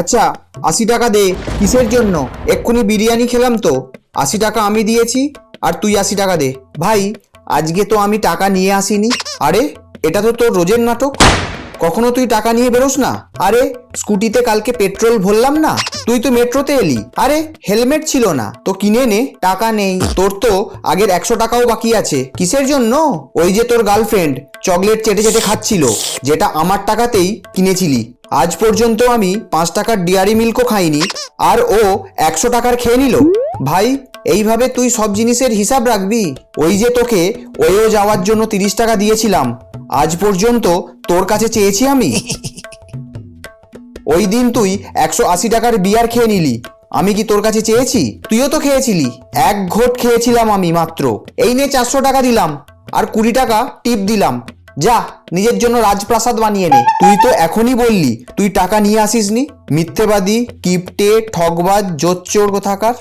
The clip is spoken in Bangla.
আচ্ছা আশি টাকা দে, কিসের জন্য? এক্ষুনি বিরিয়ানি খেলাম তো। আশি টাকা আমি দিয়েছি, আর তুই আশি টাকা দে। ভাই, আজকে তো আমি টাকা নিয়ে আসিনি। আরে, এটা তো তোর রোজের নাটক। কখনো তুই টাকা নিয়ে বেরোস না? আরে, স্কুটিতে কালকে পেট্রোল ভরলাম না? তুই তো মেট্রোতে এলি। আরে, হেলমেট ছিল না। তো কিনে নে, টাকা নেই। তোর তো আগের একশো টাকাও বাকি আছে। কিসের জন্য? ওই যে তোর গার্লফ্রেন্ড, চকলেট চেটে চেটে খাচ্ছিল, যেটা আমার টাকাতেই কিনেছিলি। আজ পর্যন্ত আমি পাঁচ টাকার ডিয়ারি মিল্কও খাইনি, আর ও একশো টাকার খেয়ে নিল। ভাই, এইভাবে তুই সব জিনিসের হিসাব রাখবি? ওই যে তোকে ওয়েও যাওয়ার জন্য তিরিশ টাকা দিয়েছিলাম, আজ পর্যন্ত তোর কাছে চেয়েছি আমি। ওই দিন তুই একশো আশি টাকার বিয়ার খেয়ে নিলি, আমি কি তোর কাছে চেয়েছি? তুইও তো খেয়েছিলি, এক ঘোট খেয়েছিলাম আমি মাত্র। এই নিয়ে চারশো টাকা দিলাম, আর কুড়ি টাকা টিপ দিলাম। যা, নিজের জন্য রাজপ্রাসাদ বানিয়ে নে। তুই তো এখনই বললি, তুই টাকা নিয়ে আসিস নি মিথ্যেবাদী, কিপটে, ঠগবাজ, জোচ্চোর কোথাকার?